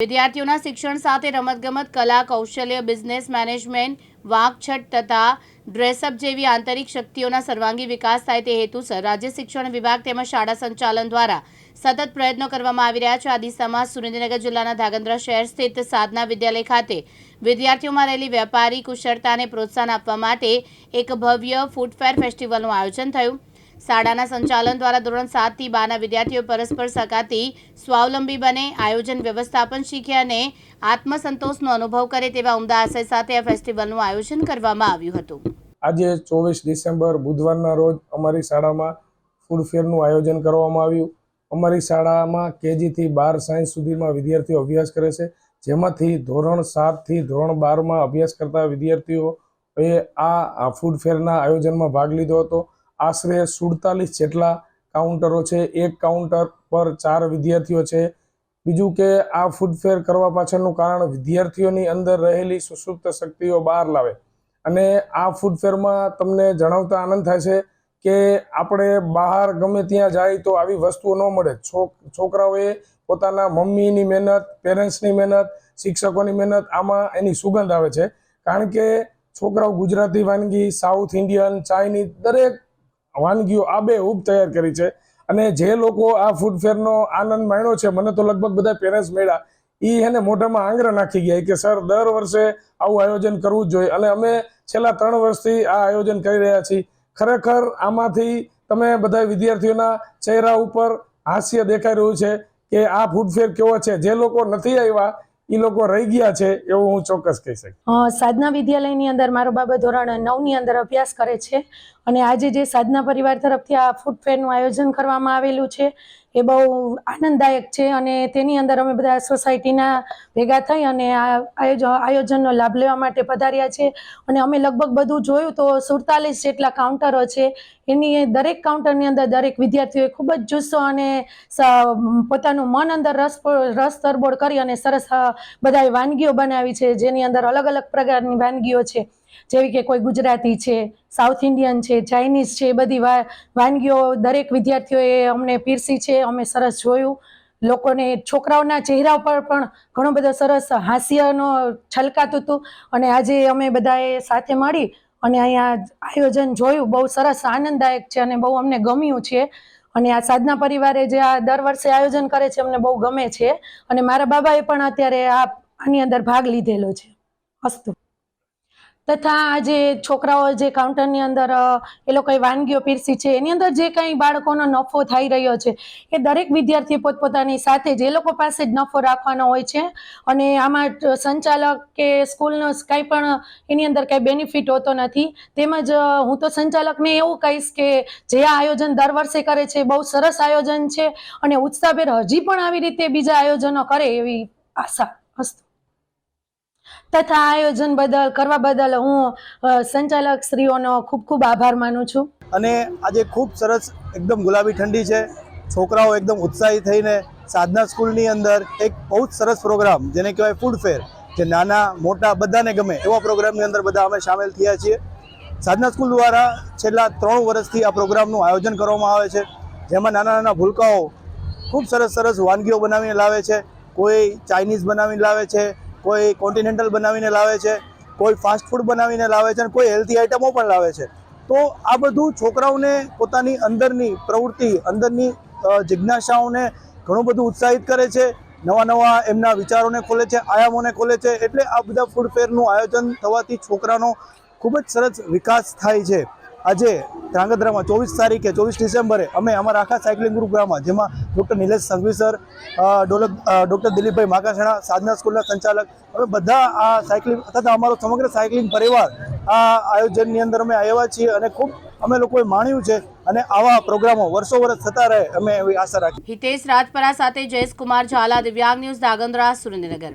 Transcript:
વિદ્યાર્થીઓના શિક્ષણ સાથે રમતગમત, કલા, કૌશલ્ય, બિઝનેસ મેનેજમેન્ટ, વાંકછટ તથા ડ્રેસઅપ જેવી આંતરિક શક્તિઓના સર્વાંગી વિકાસ થાય તે હેતુસર રાજ્ય શિક્ષણ વિભાગ તેમજ શાળા સંચાલન દ્વારા સતત પ્રયત્નો કરવામાં આવી રહ્યા છે. આ દિશામાં સુરેન્દ્રનગર જિલ્લાના ધાગંદ્રા શહેર સ્થિત સાધના વિદ્યાલય ખાતે વિદ્યાર્થીઓમાં રહેલી વ્યાપારી કુશળતાને પ્રોત્સાહન આપવા માટે એક ભવ્ય ફૂડફેર ફેસ્ટિવલનું આયોજન થયું. શાળાના સંચાલન દ્વારા ધોરણ સાતથી બારના વિદ્યાર્થીઓ પરસ્પર સકાતી સ્વાવલંબી બને, આયોજન વ્યવસ્થાપન શીખે અને આત્મસંતોષનો અનુભવ કરે તેવા ઉમદા આશય સાથે આ ફેસ્ટિવલનું આયોજન કરવામાં આવ્યું હતું. આજે ચોવીસ ડિસેમ્બર, બુધવારના રોજ અમારી શાળામાં ફૂડ ફેરનું આયોજન કરવામાં આવ્યું. અમારી શાળામાં કેજીથી બાર સાયન્સ સુધીમાં વિદ્યાર્થીઓ અભ્યાસ કરે છે. જેમાંથી ધોરણ સાતથી ધોરણ બારમાં અભ્યાસ કરતા વિદ્યાર્થીઓએ આ ફૂડ ફેરના આયોજનમાં ભાગ લીધો હતો. આશરે સુડતાલીસ જેટલા કાઉન્ટરો છે. એક કાઉન્ટર પર ચાર વિદ્યાર્થીઓ છે. બીજું કે આ ફૂડ ફેર કરવા પાછળનું કારણ વિદ્યાર્થીઓની અંદર રહેલી સુસુપ્ત શક્તિઓ બહાર લાવે. અને આ ફૂડ ફેરમાં તમને જણાવતા આનંદ થાય છે કે આપણે બહાર ગમે ત્યાં જાય તો આવી વસ્તુઓ ન મળે. છોક છોકરાઓએ પોતાના મમ્મીની મહેનત, પેરેન્ટ્સની મહેનત, શિક્ષકોની મહેનત આમાં એની સુગંધ આવે છે. કારણ કે છોકરાઓ ગુજરાતી વાનગી, સાઉથ ઇન્ડિયન, ચાઇનીઝ દરેક વાનગીઓ આબેહૂબ તૈયાર કરી છે. અને જે લોકો આ ફૂડ ફેરનો આનંદ માણ્યો છે, મને તો લગભગ બધા પેરેન્ટ્સ મળ્યા. એ એને મોઢામાં આંગળા નાખી ગયા કે, સર, દર વર્ષે આવું આયોજન કરવું જ જોઈએ. અને અમે છેલ્લા ત્રણ વર્ષથી આ આયોજન કરી રહ્યા છીએ. ખરેખર આમાંથી તમે બધા વિદ્યાર્થીઓના ચહેરા ઉપર હાસ્ય દેખાઈ રહ્યું છે કે આ ફૂડ ફેર કેવો છે? જે લોકો નથી આવ્યા એ લોકો રહી ગયા છે એવું હું ચોક્કસ કહી શકું. સાધના વિદ્યાલયની અંદર મારો બાબા ધોરણ નવની અંદર અભ્યાસ કરે છે અને આજે જે સાધના પરિવાર તરફથી આ ફૂડ ફેરનું આયોજન કરવામાં આવેલું છે એ બહુ આનંદદાયક છે અને તેની અંદર અમે બધા સોસાયટીના ભેગા થઈ અને આયોજનનો લાભ લેવા માટે પધાર્યા છે. અને અમે લગભગ બધું જોયું તો સુડતાલીસ જેટલા કાઉન્ટરો છે. એની દરેક કાઉન્ટરની અંદર દરેક વિદ્યાર્થીઓએ ખૂબ જ જુસ્સો અને પોતાનું મન અંદર રસ રસ તરબોળ કરી અને સરસ બધાએ વાનગીઓ બનાવી છે. જેની અંદર અલગ અલગ પ્રકારની વાનગીઓ છે. જેવી કે કોઈ ગુજરાતી છે સાઉથ ઇન્ડિયન છે ચાઇનીઝ છે, એ બધી વાનગીઓ દરેક વિદ્યાર્થીઓએ અમને પીરસી છે, અમે સરસ જોયું. લોકોને છોકરાઓના ચહેરા ઉપર પણ ઘણો બધો સરસ હાસ્યનો છલકાતું હતું અને આજે અમે બધાએ સાથે મળી અને અહીંયા આયોજન જોયું. બહુ સરસ આનંદદાયક છે અને બહુ અમને ગમ્યું છે. અને આ સાધના પરિવારે જે આ દર વર્ષે આયોજન કરે છે, અમને બહુ ગમે છે. અને મારા બાબાએ પણ અત્યારે આ આની અંદર ભાગ લીધેલો છે. અસ્તુ તથા આ જે છોકરાઓ જે કાઉન્ટરની અંદર એ લોકોએ વાનગીઓ પીરસી છે. એની અંદર જે કંઈ બાળકોનો નફો થઈ રહ્યો છે, એ દરેક વિદ્યાર્થી પોતપોતાની સાથે જ લોકો પાસે જ નફો રાખવાનો હોય છે. અને આમાં સંચાલક કે સ્કૂલનો કાંઈ પણ એની અંદર કાંઈ બેનિફિટ હોતો નથી. તેમજ હું તો સંચાલકને એવું કહીશ કે જે આ આયોજન દર વર્ષે કરે છે બહુ સરસ આયોજન છે અને ઉત્સાહભેર હજી પણ આવી રીતે બીજા આયોજનો કરે એવી આશા અસ્તુ તથા આયોજન બદલ, કરવા બદલ હું સંચાલક શ્રીઓનો ખૂબ ખૂબ આભાર માનું છું. અને આજે ખૂબ સરસ, એકદમ ગુલાબી ઠંડી છે. છોકરાઓ એકદમ ઉત્સાહી થઈને સાધના સ્કૂલની અંદર એક બહુ જ સરસ પ્રોગ્રામ, જેને કહેવાય ફૂડ ફેર, જે નાના, મોટા, બધાને ગમે એવા પ્રોગ્રામની અંદર બધા અમે સામેલ થયા છીએ. સાધના સ્કૂલ દ્વારા છેલ્લા ત્રણ વર્ષથી આ પ્રોગ્રામનું આયોજન કરવામાં આવે છે, જેમાં નાના નાના ભૂલકાઓ ખૂબ સરસ સરસ વાનગીઓ બનાવીને લાવે છે. કોઈ ચાઇનીઝ બનાવીને લાવે છે કોઈ કોન્ટિનેન્ટલ બનાવીને લાવે છે, કોઈ ફાસ્ટ ફૂડ બનાવીને લાવે છે અને કોઈ હેલ્ધી આઇટમો પણ લાવે છે. તો આ બધું છોકરાઓને પોતાની અંદરની પ્રવૃત્તિ, અંદરની જિજ્ઞાસાઓને ઘણું બધું ઉત્સાહિત કરે છે, નવા નવા એમના વિચારોને ખોલે છે, આયામોને ખોલે છે, એટલે આ બધા ફૂડ ફેરનું આયોજન થવાથી છોકરાનો ખૂબ જ સરસ વિકાસ થાય છે. આજે ધ્રાંગધ્રામાં ચોવીસ તારીખે, ચોવીસ ડિસેમ્બરે અમે અમારા આખા સાયકલિંગ ગ્રુપમાં જેમાં ડૉક્ટર નિલેશ સંઘવી સર ડોલક ડૉક્ટર દિલીપભાઈ માકાસણા સાધના સ્કૂલના સંચાલક, અમે બધા આ સાયકલિંગ, તથા અમારો સમગ્ર સાયકલિંગ પરિવાર આ આયોજનની અંદર અમે આવ્યા છીએ અને ખૂબ અમે લોકોએ માણ્યું છે અને આવા પ્રોગ્રામો વર્ષો વર્ષ થતા રહે, અમે એવી આશા રાખીએ. હિતેશ રાજપરા સાથે જયેશ કુમાર ઝાલા, દિવ્યાંગ ન્યૂઝ ધાગંદ્રા સુરેન્દ્રનગર.